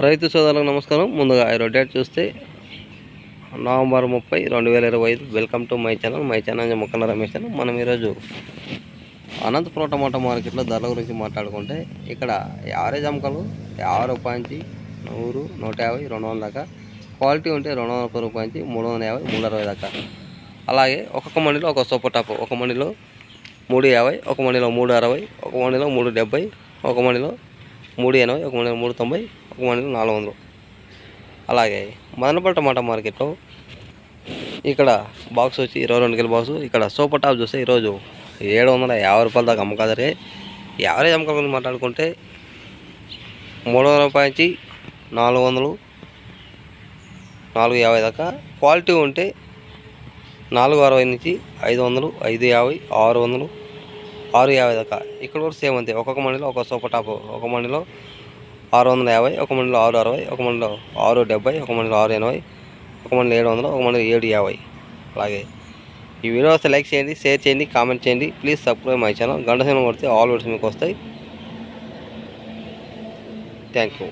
రైతు సోదరులకు నమస్కారం. ముందుగా ఈరోజు డేట్ చూస్తే నవంబర్ ముప్పై రెండు వేల ఇరవై ఐదు. Welcome to my channel. My channel మొక్కన Ramesh channel మనం ఈరోజు అనంతపురం టమాటా మార్కెట్లో ధరల గురించి మాట్లాడుకుంటే ఇక్కడ యావరేజ్ అమ్మకాలు యాభై రూపాయల నుంచి నూరు నూట యాభై రెండు వందల దాకా. క్వాలిటీ ఉంటే రెండు వందల ముప్పై రూపాయల నుంచి మూడు వందల యాభై మూడు అరవై దాకా. అలాగే ఒక్కొక్క మండిలో ఒక సూపర్ టాప్ ఒక మండిలో మూడు యాభై ఒక మండిలో మూడు అరవై ఒక మండిలో మూడు డెబ్బై ఒక మండిలో మూడు ఎనభై ఒక మండిలో మూడు తొంభై ఒక మనిషి నాలుగు వందలు. అలాగే మదనపల్లి టమాటా మార్కెట్లో ఇక్కడ బాక్స్ వచ్చి ఇరవై రెండు కిలో బాక్స్ ఇక్కడ సూపర్ టాప్ చూస్తే ఈరోజు ఏడు వందల యాభై రూపాయల దాకా అమ్మకాలు జరిగాయి యావరేజ్ అమ్మకాల గురించి మాట్లాడుకుంటే మూడు వందల రూపాయల నుంచి నాలుగు వందలు నాలుగు యాభై దాకా. క్వాలిటీ ఉంటే నాలుగు అరవై నుంచి ఐదు వందలు ఐదు యాభై ఆరు వందలు ఆరు యాభై దాకా. ఇక్కడ కూడా సేమ్ అంతే. ఒక్కొక్క మండిలో ఒక సూపర్ టాప్ ఒక మండిలో ఆరు వందల యాభై ఒక మండిలో ఆరు అరవై ఒక మండిలో ఆరు డెబ్బై ఒక మండిలో ఆరు ఎనభై ఒక మండిలో ఏడు వందలు ఒక మండిలో ఏడు యాభై. అలాగే ఈ వీడియో వస్తే లైక్ చేయండి షేర్ చేయండి కామెంట్ చేయండి. ప్లీజ్ సబ్స్క్రైబ్ మై ఛానల్ గంట సినిమా కొడితే ఆల్ వీడియోస్ మీకు వస్తాయి. Thank you